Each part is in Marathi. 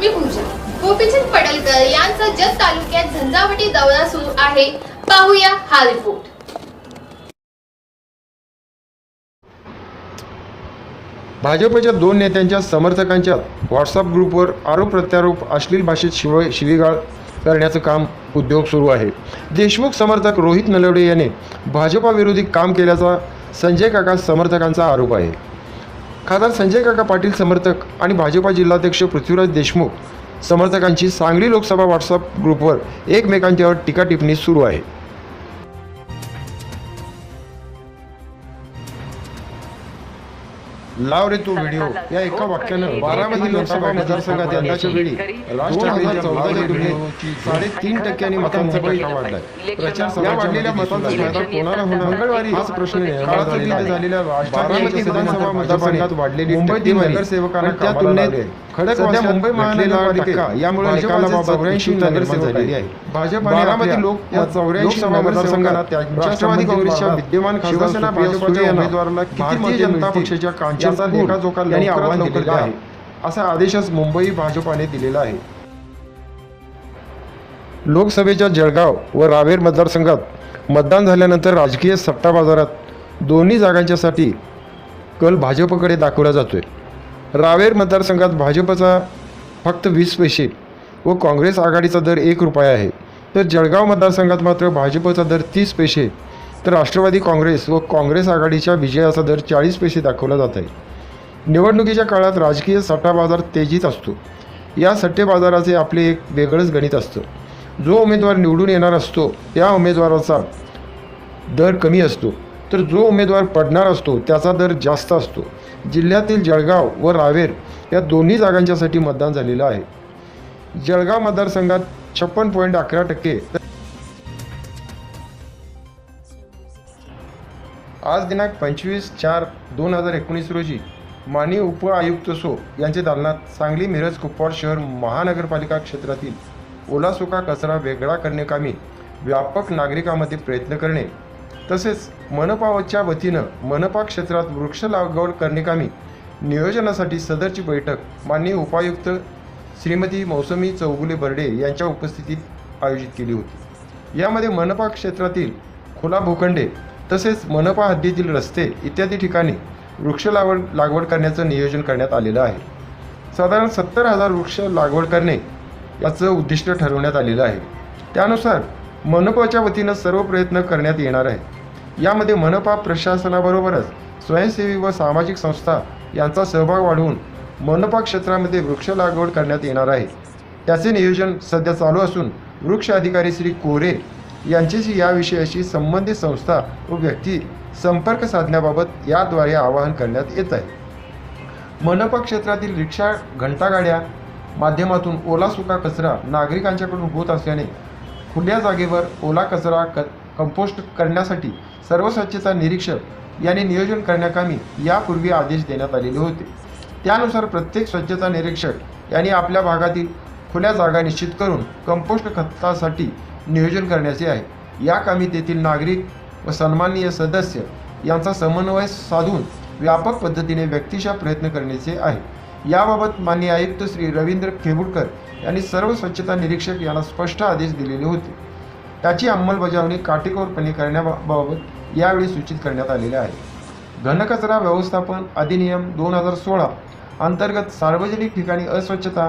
मी पूजा गोपीचंद पडलकर यांचा जत तालुक्यात झंझावटी दौरा सुरू आहे. पाहूया हा रिपोर्ट भाजपच्या दोन नेत्यांच्या समर्थकांच्या व्हॉट्सअप ग्रुपवर आरोप प्रत्यारोप अश्लील भाषेत शिव शिवीगाळ करण्याचं काम उद्योग सुरू आहे. देशमुख समर्थक रोहित नलवडे याने भाजपाविरोधी काम केल्याचा संजय काका समर्थकांचा आरोप आहे. खासदार संजय काका पाटील समर्थक आणि भाजपा जिल्हाध्यक्ष पृथ्वीराज देशमुख समर्थकांची सांगली लोकसभा व्हॉट्सअप ग्रुपवर एकमेकांच्यावर टीका टिप्पणी सुरू आहे. लाव रे तो व्हिडिओ या एका वाक्यानं बारामती लोकसभा मतदारसंघात यंदाच्या वेळी चौदा जिल्ह्यात साडेतीन टक्क्यांनी मतांचा पैसा वाढलाय प्रचार सभा वाढलेल्या मतांचा फायदा कोणाला होणार? मंगळवारी हाच प्रश्न झालेल्या बारामती विधानसभा मतदारसंघात वाढलेली मुंबईतील नगरसेवकांना त्या तुलनेत खडक सध्या मुंबई महानगरपालिका यामुळे चौऱ्याऐंशी नगरसेवक झालेली आहे. भाजप बारामती लोक या चौऱ्याऐंशी राष्ट्रवादी काँग्रेसच्या विद्यमान शिवसेना भाजपच्या भारतीय जनता पक्षाच्या कांचनचा लेखाजोखा यांनी आव्हान दिलेलं आहे. असा आदेशच मुंबई भाजपाने दिलेला आहे. लोकसभेच्या जळगाव व रावेर मतदारसंघात मतदान झाल्यानंतर राजकीय सट्टा बाजारात दोन्ही जागांच्यासाठी कल भाजपकडे दाखवला जातोय. रावेर मतदारसंघात भाजपचा फक्त वीस पैसे व काँग्रेस आघाडीचा दर एक रुपया आहे. तर जळगाव मतदारसंघात मात्र भाजपचा दर तीस पैसे तर राष्ट्रवादी काँग्रेस व काँग्रेस आघाडीच्या विजयाचा दर चाळीस पैसे दाखवला जात आहे. निवडणुकीच्या काळात राजकीय सट्टा बाजार तेजीत असतो. या सट्टे बाजाराचे आपले एक वेगळंच गणित असतं. जो उमेदवार निवडून येणार असतो त्या उमेदवाराचा दर कमी असतो. तर जो उमेदवार पडणार असतो त्याचा दर जास्त असतो. जिल्ह्यातील जळगाव व रावेर या दोन्ही जागांच्यासाठी मतदान झालेलं आहे. जळगाव मतदारसंघात छप्पन पॉईंट अकरा टक्के आज दिनांक पंचवीस चार दोन हजार एकोणीस रोजी माननीय उप आयुक्त सो यांचे दालनात सांगली मिरज कुपवाड शहर महानगरपालिका क्षेत्रातील ओला सुका कचरा वेगळा करणे कामी व्यापक नागरिकांमध्ये प्रयत्न करणे तसेच मनपाच्या वतीनं मनपा क्षेत्रात वृक्ष लागवड करण्याकामी नियोजनासाठी सदरची बैठक माननीय उपायुक्त श्रीमती मौसमी चौगुले बर्डे यांच्या उपस्थितीत आयोजित केली होती. यामध्ये मनपा क्षेत्रातील खुला भूखंडे तसेच मनपा हद्दीतील रस्ते इत्यादी ठिकाणी वृक्ष लागवड लागवड करण्याचं नियोजन करण्यात आलेलं आहे. साधारण सत्तर हजार वृक्ष लागवड करणे याचं उद्दिष्ट ठरवण्यात आलेलं आहे. त्यानुसार मनपाच्या वतीनं सर्व प्रयत्न करण्यात येणार आहे यामध्ये मनपा प्रशासनाबरोबरच स्वयंसेवी व सामाजिक संस्था यांचा सहभाग वाढवून मनपा क्षेत्रामध्ये वृक्ष लागवड करण्यात येणार आहे. त्याचे नियोजन सध्या चालू असून वृक्ष अधिकारी श्री कोरे यांच्याशी या विषयाशी संबंधित संस्था व व्यक्ती संपर्क साधण्याबाबत याद्वारे आवाहन करण्यात येत आहे. मनपा क्षेत्रातील रिक्षा घंटागाड्या माध्यमातून ओला सुका कचरा नागरिकांच्याकडून होत असल्याने खुल्या जागेवर ओला कचरा क कंपोस्ट करण्यासाठी सर्व स्वच्छता निरीक्षक यांनी नियोजन करण्याकामी यापूर्वी आदेश देण्यात आलेले होते. त्यानुसार प्रत्येक स्वच्छता निरीक्षक यांनी आपल्या भागातील खुल्या जागा निश्चित करून कंपोस्ट खतासाठी नियोजन करण्याचे आहे. या कामी तेथील नागरिक व सन्माननीय सदस्य यांचा समन्वय साधून व्यापक पद्धतीने व्यक्तिशा प्रयत्न करण्याचे आहे. याबाबत माननीय आयुक्त श्री रवींद्र खेबुडकर यांनी सर्व स्वच्छता निरीक्षक यांना स्पष्ट आदेश दिलेले होते. त्याची अंमलबजावणी काटेकोरपणे करण्याबाबत यावेळी सूचित करण्यात आलेले आहे. घनकचरा व्यवस्थापन अधिनियम दोन हजार सोळा अंतर्गत सार्वजनिक ठिकाणी अस्वच्छता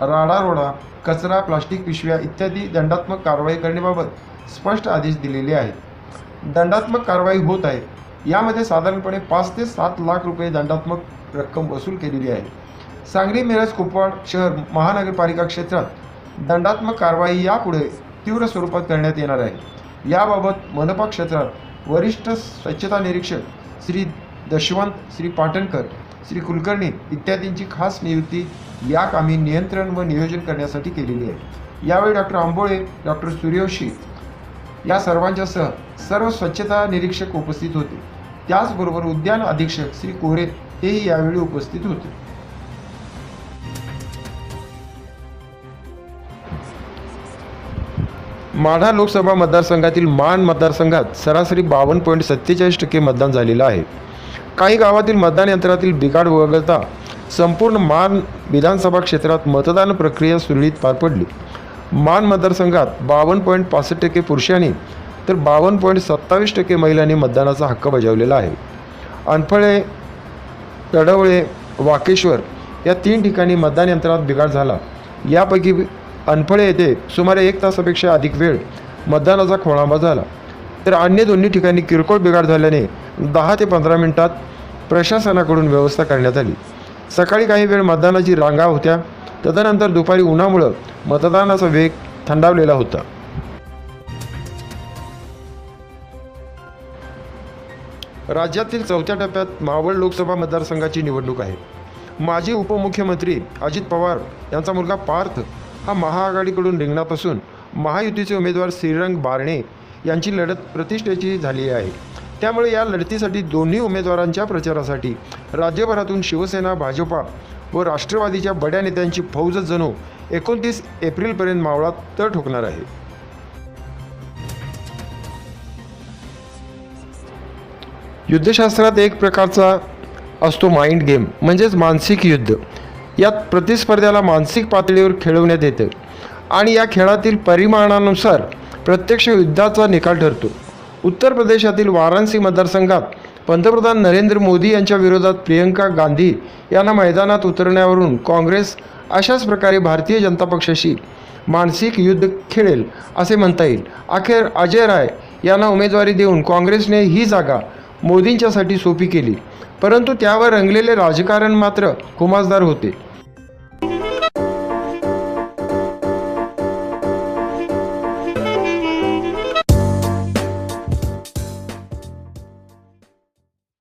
राडारोडा कचरा प्लास्टिक पिशव्या इत्यादी दंडात्मक कारवाई करण्याबाबत स्पष्ट आदेश दिलेले आहेत. दंडात्मक कारवाई होत आहे. यामध्ये साधारणपणे पाच ते सात लाख रुपये दंडात्मक रक्कम वसूल केलेली आहे. सांगली मिरज कुपवाड शहर महानगरपालिका क्षेत्रात दंडात्मक कारवाई यापुढे तीव्र स्वरूपात करण्यात येणार आहे. याबाबत मनपा क्षेत्रात वरिष्ठ स्वच्छता निरीक्षक श्री दशवंत श्री पाटणकर श्री कुलकर्णी इत्यादींची खास नियुक्ती या कामी नियंत्रण व नियोजन करण्यासाठी केलेली आहे. यावेळी डॉक्टर आंबोळे डॉक्टर सूर्यवंशी या सर्वांच्यासह सर्व स्वच्छता निरीक्षक उपस्थित होते. त्याचबरोबर उद्यान अधीक्षक श्री कोरे हेही यावेळी उपस्थित होते. माढा लोकसभा मतदारसंघातील मान मतदारसंघात सरासरी बावन्न पॉईंट सत्तेचाळीस टक्के मतदान झालेलं आहे. काही गावातील मतदान यंत्रातील बिघाड वगळता संपूर्ण मान विधानसभा क्षेत्रात मतदान प्रक्रिया सुरळीत पार पडली. मान मतदारसंघात बावन्न पॉईंट पासष्ट टक्के पुरुषांनी तर बावन्न पॉईंट सत्तावीस टक्के महिलांनी मतदानाचा हक्क बजावलेला आहे. अनफळे तडवळे वाकेश्वर या तीन ठिकाणी मतदान यंत्रात बिघाड झाला. यापैकी अनफळे येथे सुमारे एक तासापेक्षा अधिक वेळ मतदानाचा खोळांबा झाला. तर अन्य दोन्ही ठिकाणी किरकोळ बिघाड झाल्याने दहा ते पंधरा मिनिटात प्रशासनाकडून व्यवस्था करण्यात आली. सकाळी काही वेळ मतदानाची रांगा होत्या. तदनंतर दुपारी उन्हामुळं मतदानाचा वेग थंडावलेला होता. राज्यातील चौथ्या टप्प्यात मावळ लोकसभा मतदारसंघाची निवडणूक आहे. माजी उपमुख्यमंत्री अजित पवार यांचा मुलगा पार्थ हा महाआघाडीकडून रिंगणापासून महायुतीचे उमेदवार श्रीरंग बारणे यांची लढत प्रतिष्ठेची झाली आहे. त्यामुळे या लढतीसाठी दोन्ही उमेदवारांच्या प्रचारासाठी राज्यभरातून शिवसेना भाजपा व राष्ट्रवादीच्या बड्या नेत्यांची फौज जणू एकोणतीस एप्रिलपर्यंत मावळात तर ठोकणार आहे. युद्धशास्त्रात एक प्रकारचा असतो माइंड गेम म्हणजेच मानसिक युद्ध. यात प्रतिस्पर्ध्याला मानसिक पातळीवर खेळवण्यात येतं. आणि या खेळातील परिमाणानुसार प्रत्यक्ष युद्धाचा निकाल ठरतो. उत्तर प्रदेशातील वाराणसी मतदारसंघात पंतप्रधान नरेंद्र मोदी यांच्या विरोधात प्रियंका गांधी यांना मैदानात उतरण्यावरून काँग्रेस अशाच प्रकारे भारतीय जनता पक्षाशी मानसिक युद्ध खेळेल असे म्हणता येईल. अखेर अजय राय यांना उमेदवारी देऊन काँग्रेसने ही जागा मोदींच्यासाठी सोपी केली. परंतु त्यावर रंगलेले राजकारण मात्र खुमासदार होते.